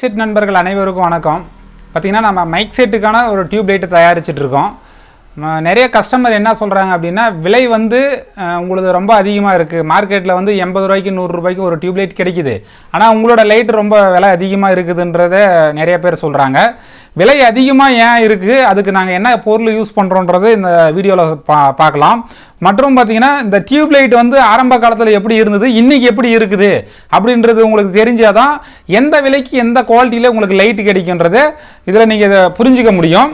Mic set நண்பர்கள் அனைவருக்கும் வணக்கம். பார்த்திங்கன்னா நம்ம மைக் செட்டுக்கான ஒரு டியூப் லைட்டை தயாரிச்சுட்ருக்கோம் நிறைய கஸ்டமர் என்ன சொல்கிறாங்க அப்படின்னா விலை வந்து அஹ், உங்களுது ரொம்ப அதிகமாக இருக்குது மார்க்கெட்டில் வந்து எண்பது ரூபாய்க்கு நூறுரூபாய்க்கு ஒரு டியூப் லைட் கிடைக்குது. ஆனால் உங்களோட லைட் ரொம்ப விலை அதிகமாக இருக்குதுன்றத நிறைய பேர் சொல்கிறாங்க விலை அதிகமாக ஏன் இருக்குது அதுக்கு நாங்கள் என்ன பொருள் யூஸ் பண்ணுறோன்றது இந்த வீடியோவில் பா பார்க்கலாம். மற்றும் பார்த்திங்கன்னா இந்த டியூப் லைட் வந்து ஆரம்ப காலத்தில் எப்படி இருந்தது இன்றைக்கி எப்படி இருக்குது அப்படின்றது உங்களுக்கு தெரிஞ்சால் தான் எந்த விலைக்கு எந்த குவாலிட்டியில் உங்களுக்கு லைட் கிடைக்குன்றது இதில் நீங்கள் இதை புரிஞ்சிக்க முடியும்.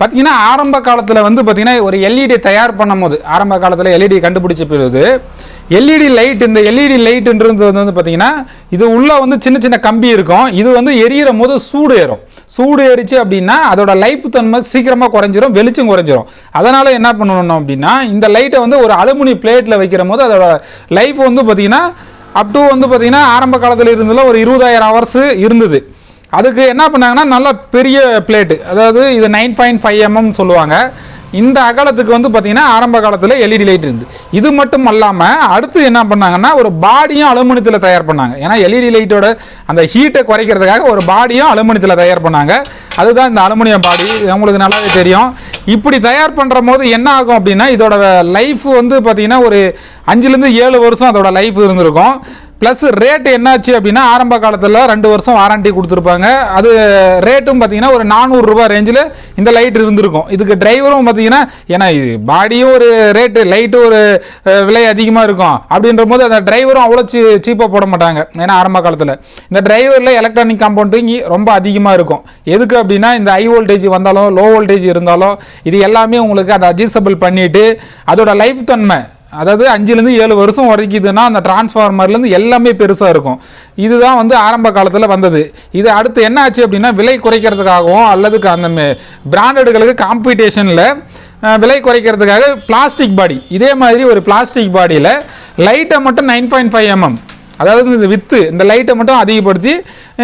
பார்த்தீங்கன்னா ஆரம்ப காலத்தில் வந்து பார்த்திங்கன்னா ஒரு எல்இடி தயார் பண்ணும் போது ஆரம்ப காலத்தில் எல்இடி கண்டுபிடிச்ச பிறகு எல்இடி லைட் இந்த எல்இடி லைட்டுன்றது வந்து பார்த்தீங்கன்னா இது உள்ளே வந்து சின்ன சின்ன கம்பி இருக்கும். இது வந்து எரியிற போது சூடு ஏறும். சூடு ஏறிச்சு அப்படின்னா அதோட லைஃப் தன்மை சீக்கிரமாக குறைஞ்சிரும் வெளிச்சம் குறைஞ்சிரும். அதனால் என்ன பண்ணணும் அப்படின்னா இந்த லைட்டை வந்து ஒரு அலுமினி பிளேட்டில் வைக்கிற போது அதோட லைஃப் வந்து பார்த்திங்கன்னா அப் டு வந்து பார்த்திங்கன்னா ஆரம்ப காலத்தில் இருந்ததில் ஒரு இருபதாயிரம் ஹவர்ஸ் இருந்தது. அதுக்கு என்ன பண்ணாங்கன்னா நல்ல பெரிய பிளேட்டு அதாவது இது நைன் பாயிண்ட் ஃபைவ் எம்எம் சொல்லுவாங்க. இந்த அகலத்துக்கு வந்து பார்த்தீங்கன்னா ஆரம்ப காலத்தில் எல்இடி லைட் இருந்து இது மட்டும் அல்லாமல் அடுத்து என்ன பண்ணாங்கன்னா ஒரு பாடியும் அலுமினியத்தில் தயார் பண்ணாங்க. ஏன்னா எல்இடி லைட்டோட அந்த ஹீட்டை குறைக்கிறதுக்காக ஒரு பாடியும் அலுமினியத்தில் தயார் பண்ணாங்க. அதுதான் இந்த அலுமினியம் பாடி உங்களுக்கு நல்லாவே தெரியும். இப்படி தயார் பண்ணுற போது என்ன ஆகும் அப்படின்னா இதோட லைஃப் வந்து பார்த்திங்கன்னா ஒரு அஞ்சுலேருந்து ஏழு வருஷம் அதோட லைஃப் இருந்திருக்கும். ப்ளஸ் ரேட் என்னாச்சு அப்படின்னா ஆரம்ப காலத்தில் ரெண்டு வருஷம் வாரண்டி கொடுத்துருப்பாங்க. அது ரேட்டும் பார்த்தீங்கன்னா ஒரு நானூறுரூபா ரேஞ்சில் இந்த லைட் இருந்திருக்கும். இதுக்கு டிரைவரும் பார்த்தீங்கன்னா ஏன்னா இது பாடியும் ஒரு ரேட்டு லைட்டும் ஒரு விலை அதிகமாக இருக்கும். அப்படின்ற போது அந்த டிரைவரும் அவ்வளோ சீ சீப்பாக போட மாட்டாங்க. ஏன்னா ஆரம்ப காலத்தில். இந்த டிரைவரில் எலக்ட்ரானிக் காம்பவுண்டிங் ரொம்ப அதிகமாக இருக்கும். எதுக்கு அப்படின்னா இந்த ஹை வோல்டேஜ் வந்தாலும் லோ வோல்டேஜ் இருந்தாலும் இது எல்லாமே உங்களுக்கு அதை அட்ஜஸ்டபிள் பண்ணிவிட்டு அதோட லைஃப் தன்மை அதாவது அஞ்சுலேருந்து ஏழு வருஷம் வரைக்குதுன்னா அந்த டிரான்ஸ்ஃபார்மர்லேருந்து எல்லாமே பெருசாக இருக்கும். இதுதான் வந்து ஆரம்ப காலத்தில் வந்தது. இது அடுத்து என்ன ஆச்சு அப்படின்னா விலை குறைக்கிறதுக்காகவும் அல்லது அந்த பிராண்டடுகளுக்கு காம்படிஷனில் விலை குறைக்கிறதுக்காக பிளாஸ்டிக் பாடி இதே மாதிரி ஒரு பிளாஸ்டிக் பாடியில் லைட்டை மட்டும் நைன் பாயிண்ட் ஃபைவ் எம்எம் அதாவது இந்த வித்து இந்த லைட்டை மட்டும் அதிகப்படுத்தி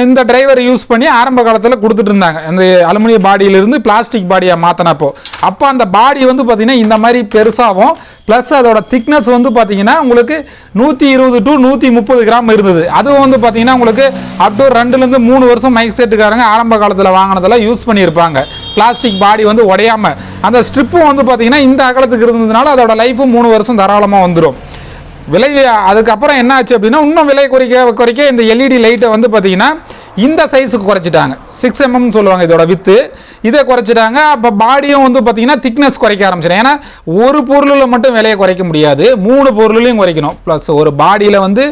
இந்த டிரைவர் யூஸ் பண்ணி ஆரம்ப காலத்தில் கொடுத்துட்டு இருந்தாங்க. அந்த அலுமினிய பாடியிலிருந்து பிளாஸ்டிக் பாடியை மாற்றினப்போ அப்போ அந்த பாடி வந்து பார்த்திங்கன்னா இந்த மாதிரி பெருசாகவும் ப்ளஸ் அதோட திக்னஸ் வந்து பார்த்திங்கன்னா உங்களுக்கு நூற்றி இருபது டு நூற்றி முப்பது கிராம் இருந்தது. அதுவும் வந்து பார்த்திங்கன்னா உங்களுக்கு அப் டு ரெண்டுலேருந்து மூணு வருஷம் மைக் செட்டுக்காரங்க ஆரம்ப காலத்தில் வாங்கினதெல்லாம் யூஸ் பண்ணியிருப்பாங்க. பிளாஸ்டிக் பாடி வந்து உடையாமல் அந்த ஸ்ட்ரிப்பும் வந்து பார்த்திங்கன்னா இந்த அகலத்துக்கு இருந்ததுனால அதோட லைஃபும் மூணு வருஷம் தாராளமாக வந்துடும் விலை அதுக்கப்புறம் என்ன ஆச்சு அப்படின்னா இன்னும் விலை குறைக்க குறைக்க இந்த எல்இடி லைட்டை வந்து பார்த்தீங்கன்னா இந்த சைஸுக்கு குறைச்சிட்டாங்க. சிக்ஸ் எம்எம் சொல்லுவாங்க இதோட வித்து இதை குறைச்சிட்டாங்க. அப்போ பாடியும் வந்து பார்த்தீங்கன்னா திக்னஸ் குறைக்க ஆரம்பிச்சிடும். ஏன்னா ஒரு பொருளில் மட்டும் விலையை குறைக்க முடியாது. மூணு பொருளையும் குறைக்கணும். ப்ளஸ் ஒரு பாடியில் வந்து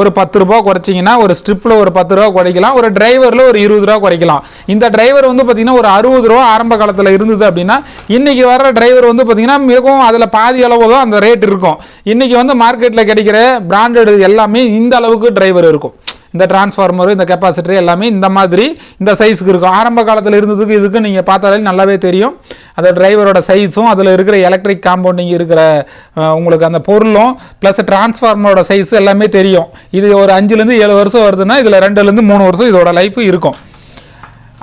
ஒரு பத்து ரூபா குறைச்சிங்கன்னா ஒரு ஸ்ட்ரிப்பில் ஒரு பத்து ரூபா குறைக்கலாம். ஒரு டிரைவரில் ஒரு இருபது ரூபா குறைக்கலாம். இந்த டிரைவர் வந்து பார்த்தீங்கன்னா ஒரு அறுபது ரூபா ஆரம்ப காலத்தில் இருந்தது அப்படின்னா இன்னைக்கு வர டிரைவர் வந்து பார்த்திங்கன்னா மிகவும் அதில் பாதி அளவு தான் அந்த ரேட் இருக்கும். இன்னைக்கு வந்து மார்க்கெட்டில் கிடைக்கிற பிராண்டட் எல்லாமே இந்த அளவுக்கு டிரைவர் இருக்கும். இந்த டிரான்ஸ்ஃபார்மர் இந்த கெப்பாசிட்டர் எல்லாமே இந்த மாதிரி இந்த சைஸுக்கு இருக்கும். ஆரம்ப காலத்தில் இருந்ததுக்கு இதுக்கு நீங்கள் பார்த்தாலே நல்லாவே தெரியும். அந்த டிரைவரோட சைஸும் அதில் இருக்கிற எலக்ட்ரிக் காம்பவுண்டிங் இருக்கிற உங்களுக்கு அந்த பொருளும் ப்ளஸ் டிரான்ஸ்ஃபார்மரோட சைஸ் எல்லாமே தெரியும். இது ஒரு அஞ்சுலேருந்து ஏழு வருஷம் வருதுன்னா இதில் ரெண்டுலேருந்து மூணு வருஷம் இதோட லைஃப் இருக்கும்.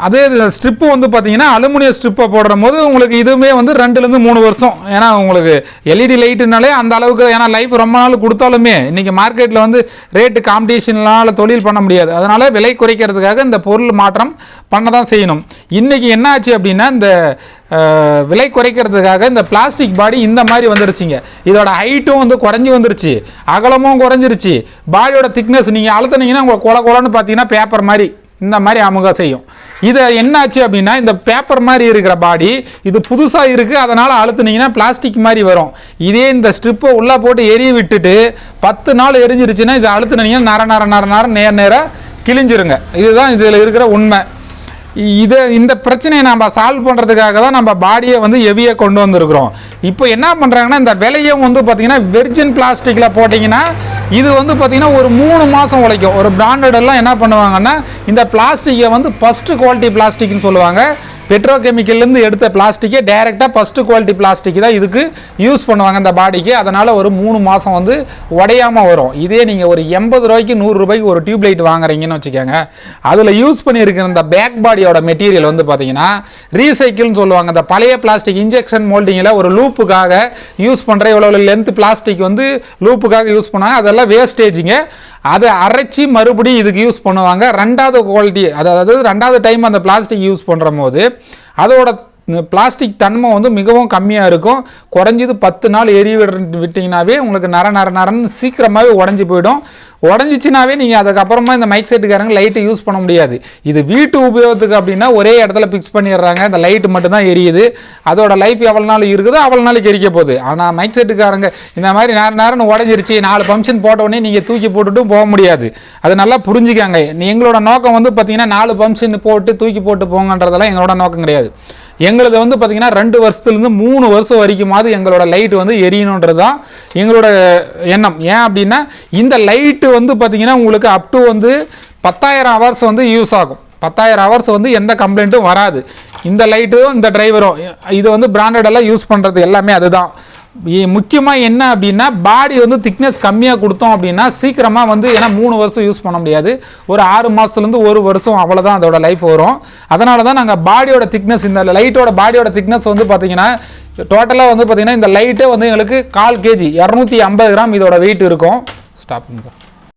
அதே ஸ்ட்ரிப்பு வந்து பார்த்தீங்கன்னா அலுமினிய ஸ்ட்ரிப்பை போடுற போது உங்களுக்கு இதுவுமே வந்து ரெண்டுலேருந்து மூணு வருஷம். ஏன்னா உங்களுக்கு எல்இடி லைட்டுனாலே அந்த அளவுக்கு ஏன்னா லைஃப் ரொம்ப நாள் கொடுத்தாலுமே இன்றைக்கி மார்க்கெட்டில் வந்து ரேட்டு காம்படிஷனால் தொழில் பண்ண முடியாது. அதனால் விலை குறைக்கிறதுக்காக இந்த பொருள் மாற்றம் பண்ண தான் செய்யணும். இன்றைக்கி என்ன ஆச்சு அப்படின்னா இந்த விலை குறைக்கிறதுக்காக இந்த பிளாஸ்டிக் பாடி இந்த மாதிரி வந்துருச்சுங்க. இதோட ஹைட்டும் வந்து குறைஞ்சி வந்துருச்சு. அகலமும் குறைஞ்சிருச்சு. பாடியோட திக்னஸ் நீங்கள் அழுத்தினீங்கன்னா உங்கள் கொல கொலன்னு பார்த்தீங்கன்னா பேப்பர் மாதிரி. இந்த மாதிரி அமுக செய்யும். இதை என்னாச்சு அப்படின்னா இந்த பேப்பர் மாதிரி இருக்கிற பாடி இது புதுசாக இருக்குது அதனால் அழுத்துனீங்கன்னா பிளாஸ்டிக் மாதிரி வரும். இதே இந்த ஸ்ட்ரிப்பை உள்ளே போட்டு எரிய விட்டுட்டு பத்து நாள் எரிஞ்சிருச்சுன்னா இதை அழுத்துனீங்கன்னா நர நர நர நர நேர நேராக கிழிஞ்சிருங்க. இதுதான் இதில் இருக்கிற உண்மை. இதை இந்த பிரச்சனையை நம்ம சால்வ் பண்ணுறதுக்காக தான் நம்ம பாடியை வந்து ஹெவியாக கொண்டு வந்திருக்கிறோம். இப்போ என்ன பண்ணுறாங்கன்னா இந்த விலையும் வந்து பார்த்தீங்கன்னா வெர்ஜின் பிளாஸ்டிக்கில் போட்டிங்கன்னா இது வந்து பார்த்திங்கன்னா ஒரு மூணு மாதம் உழைக்கும். ஒரு பிராண்டட் எல்லாம் என்ன பண்ணுவாங்கன்னா இந்த பிளாஸ்டிக்கை வந்து ஃபஸ்ட்டு குவாலிட்டி பிளாஸ்டிக்னு சொல்லுவாங்க. பெட்ரோகெமிக்கல்லேருந்து எடுத்த பிளாஸ்டிக்கே டைரெக்டாக ஃபஸ்ட்டு குவாலிட்டி பிளாஸ்டிக் தான் இதுக்கு யூஸ் பண்ணுவாங்க அந்த பாடிக்கு அதனால் ஒரு மூணு மாதம் வந்து உடையாமல் வரும். இதே நீங்கள் ஒரு எண்பது ரூபாய்க்கு நூறு ரூபாய்க்கு ஒரு டியூப் லைட் வாங்குறீங்கன்னு வச்சுக்கோங்க. அதில் யூஸ் பண்ணியிருக்கிற இந்த பேக் பாடியோட மெட்டீரியல் வந்து பார்த்தீங்கன்னா ரீசைக்கிள்னு சொல்லுவாங்க. இந்த பழைய பிளாஸ்டிக் இன்ஜெக்ஷன் மோல்டிங்கில் ஒரு லூப்புக்காக யூஸ் பண்ணுற இவ்வளோ லென்த் பிளாஸ்டிக் வந்து லூப்புக்காக யூஸ் பண்ணாங்க அதெல்லாம் வேஸ்டேஜிங்க அதை அரைச்சி மறுபடியும் இதுக்கு யூஸ் பண்ணுவாங்க. ரெண்டாவது குவாலிட்டி அதாவது ரெண்டாவது டைம் அந்த பிளாஸ்டிக் யூஸ் பண்ணுற போது அதோட பிளாஸ்டிக் தன்மை வந்து மிகவும் கம்மியாக இருக்கும். குறைஞ்சது பத்து நாள் எரி விட்டிங்கனாவே உங்களுக்கு நர நர நரன்னு சீக்கிரமாகவே உடஞ்சி போயிடும். உடஞ்சிச்சினாவே நீங்கள் அதுக்கப்புறமா இந்த மைக் செட்டுக்காரங்க லைட்டை யூஸ் பண்ண முடியாது. இது வீட்டு உபயோகத்துக்கு அப்படின்னா ஒரே இடத்துல ஃபிக்ஸ் பண்ணிடுறாங்க. இந்த லைட்டு மட்டும்தான் எரியுது. அதோட லைஃப் எவ்வளோ நாள் இருக்குதோ அவ்வளோ நாளைக்கு எரிக்க போகுது. ஆனால் மைக் செட்டுக்காரங்க இந்த மாதிரி நேரம் நேரம் உடஞ்சிருச்சு. நாலு ஃபங்க்ஷன் போட்ட உடனே நீங்கள் தூக்கி போட்டுட்டும் போக முடியாது. அது நல்லா புரிஞ்சுக்காங்க. எங்களோட நோக்கம் வந்து பார்த்தீங்கன்னா நாலு ஃபங்க்ஷன் போட்டு தூக்கி போட்டு போங்கன்றதெல்லாம் எங்களோட நோக்கம் கிடையாது. எங்களது வந்து பார்த்தீங்கன்னா ரெண்டு வருஷத்துலேருந்து மூணு வருஷம் வரைக்குமாவது எங்களோட லைட் வந்து எரியணுன்றது தான் எங்களோட எண்ணம். ஏன் அப்படின்னா இந்த லைட்டு வந்து பார்த்தீங்கன்னா உங்களுக்கு அப் டு வந்து பத்தாயிரம் ஹவர்ஸ் வந்து யூஸ் ஆகும். பத்தாயிரம் ஹவர்ஸ் வந்து எந்த கம்ப்ளைண்ட்டும் வராது. இந்த லைட்டும் இந்த டிரைவரும் இது வந்து பிராண்டடெல்லாம் யூஸ் பண்ணுறது எல்லாமே அதுதான். முக்கியமாக என்ன அப்படின்னா பாடி வந்து திக்னஸ் கம்மியாக கொடுத்தோம் அப்படின்னா சீக்கிரமாக வந்து ஏன்னா மூணு வருஷம் யூஸ் பண்ண முடியாது. ஒரு ஆறு மாதத்துலேருந்து ஒரு வருஷம் அவ்வளோதான் அதோட லைஃப் வரும். அதனால தான் நாங்கள் பாடியோட திக்னஸ் இந்த லைட்டோட பாடியோட திக்னஸ் வந்து பார்த்தீங்கன்னா டோட்டலாக வந்து பார்த்தீங்கன்னா இந்த லைட்டே வந்து எங்களுக்கு கால் கேஜி இரநூத்தி ஐம்பது கிராம் இதோட வெயிட் இருக்கும். ஸ்டாப்